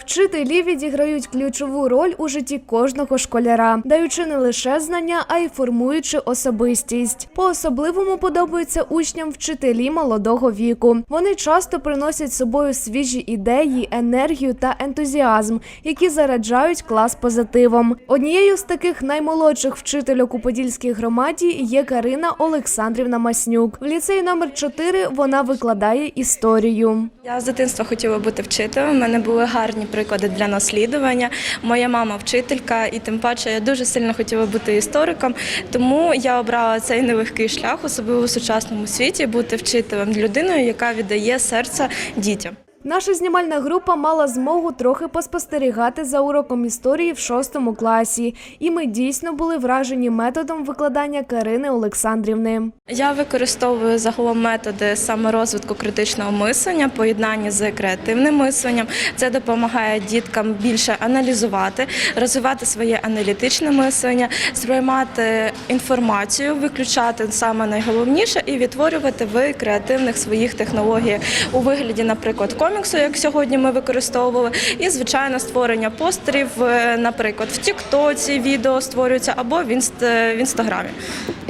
Вчителі відіграють ключову роль у житті кожного школяра, даючи не лише знання, а й формуючи особистість. По-особливому подобаються учням вчителі молодого віку. Вони часто приносять з собою свіжі ідеї, енергію та ентузіазм, які заряджають клас позитивом. Однією з таких наймолодших вчительок у Подільській громаді є Карина Олександрівна Маснюк. В ліцеї номер 4 вона викладає історію. Я з дитинства хотіла бути вчителем. У мене були гарні приклади для наслідування. Моя мама вчителька, і тим паче я дуже сильно хотіла бути істориком. Тому я обрала цей нелегкий шлях, особливо в сучасному світі, бути вчителем людиною, яка віддає серце дітям. Наша знімальна група мала змогу трохи поспостерігати за уроком історії в шостому класі, і ми дійсно були вражені методом викладання Карини Олександрівни. Я використовую загалом методи саме розвитку критичного мислення, поєднання з креативним мисленням. Це допомагає діткам більше аналізувати, розвивати своє аналітичне мислення, сприймати інформацію, виключати саме найголовніше і відтворювати в креативних своїх технологіях у вигляді, наприклад, коміксу, як сьогодні ми використовували, і звичайно створення постерів, е, наприклад, в Тіктоці відео створюються або в інст в інстаграмі.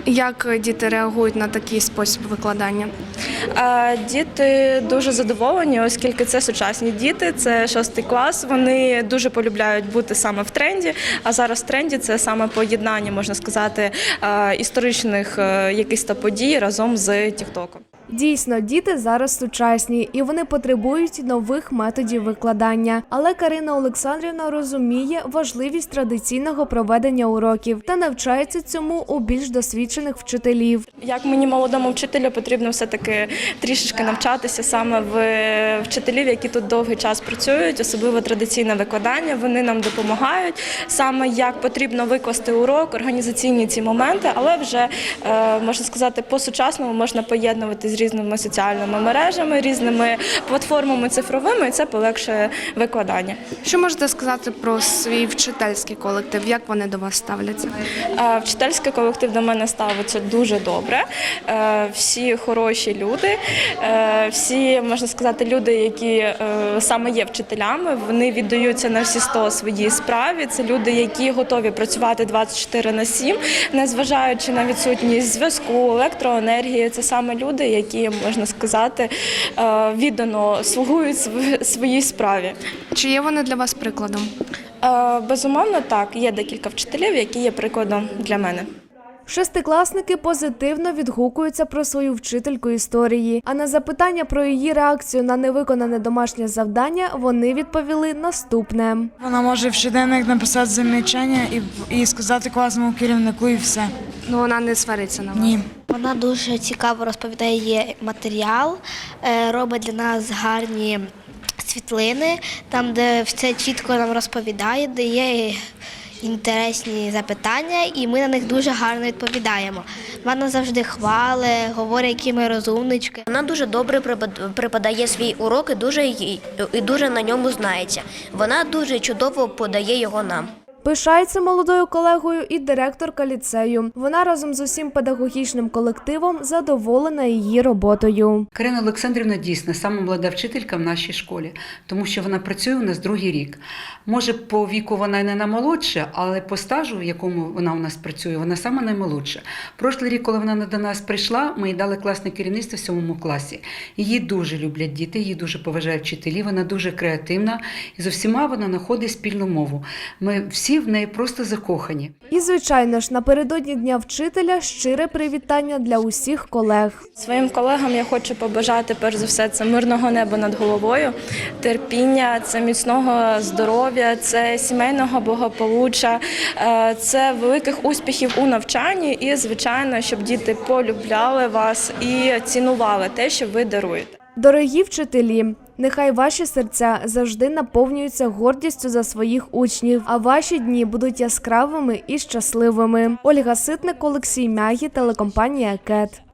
Як діти реагують на такий спосіб викладання? Діти дуже задоволені, оскільки це сучасні діти, це шостий клас. Вони дуже полюбляють бути саме в тренді. А зараз в тренді це саме поєднання, можна сказати, е, історичних е, якихось подій разом з Тіктоком. Дійсно, діти зараз сучасні і вони потребують нових методів викладання. Але Карина Олександрівна розуміє важливість традиційного проведення уроків та навчається цьому у більш досвідчених вчителів. Як мені молодому вчителю потрібно все таки трішечки навчатися саме в вчителів, які тут довгий час працюють, особливо традиційне викладання. Вони нам допомагають саме як потрібно викласти урок, організаційні ці моменти, але вже е, можна сказати, по сучасному можна поєднувати з різними соціальними мережами, різними платформами цифровими, і це полегшує викладання. Що можете сказати про свій вчительський колектив? Як вони до вас ставляться? Е, Вчительський колектив до мене ставиться дуже добре. Е, Всі хороші люди, е, всі можна сказати, люди, які саме є вчителями, вони віддаються на всі 100 своїй справі. Це люди, які готові працювати 24 на 7, незважаючи на відсутність зв'язку, електроенергії. Це саме люди, які можна сказати е, віддано слугують своїй справі. Чи є вони для вас прикладом? Е, Безумовно, так є декілька вчителів, які є прикладом для мене. Шестикласники позитивно відгукуються про свою вчительку історії. А на запитання про її реакцію на невиконане домашнє завдання вони відповіли наступне. Вона може в щоденник написати замічання і, і сказати класному керівнику і все. Ну вона не свариться на вас. Ні. Вона дуже цікаво розповідає матеріал, е, робить для нас гарні світлини, там, де все чітко нам розповідає, дає інтересні запитання, і ми на них дуже гарно відповідаємо. Вона завжди хвали, говорить, які ми розумнички. Вона дуже добре препод- преподає свій урок і дуже, і дуже на ньому знається. Вона дуже чудово подає його нам. Пишається молодою колегою і директорка ліцею. Вона разом з усім педагогічним колективом задоволена її роботою. Карина Олександрівна дійсно сама молода вчителька в нашій школі, тому що вона працює у нас другий рік. Може, по віку вона не наймолодша, але по стажу, в якому вона у нас працює, вона сама наймолодша. Прошлий рік, коли вона до нас прийшла, ми їй дали класне керівництво в сьомому класі. Її дуже люблять діти, її дуже поважають вчителі, вона дуже креативна і з усіма вона знаходить спільну мову. Ми всі в неї просто закохані. І звичайно ж, напередодні дня вчителя щире привітання для усіх колег. Своїм колегам я хочу побажати перш за все це мирного неба над головою, терпіння, це міцного здоров'я, це сімейного благополуччя, е, це великих успіхів у навчанні і, звичайно, щоб діти полюбляли вас і цінували те, що ви даруєте. Дорогі вчителі, нехай ваші серця завжди наповнюються гордістю за своїх учнів, а ваші дні будуть яскравими і щасливими. Ольга Ситник, Олексій Мягі, телекомпанія Кет.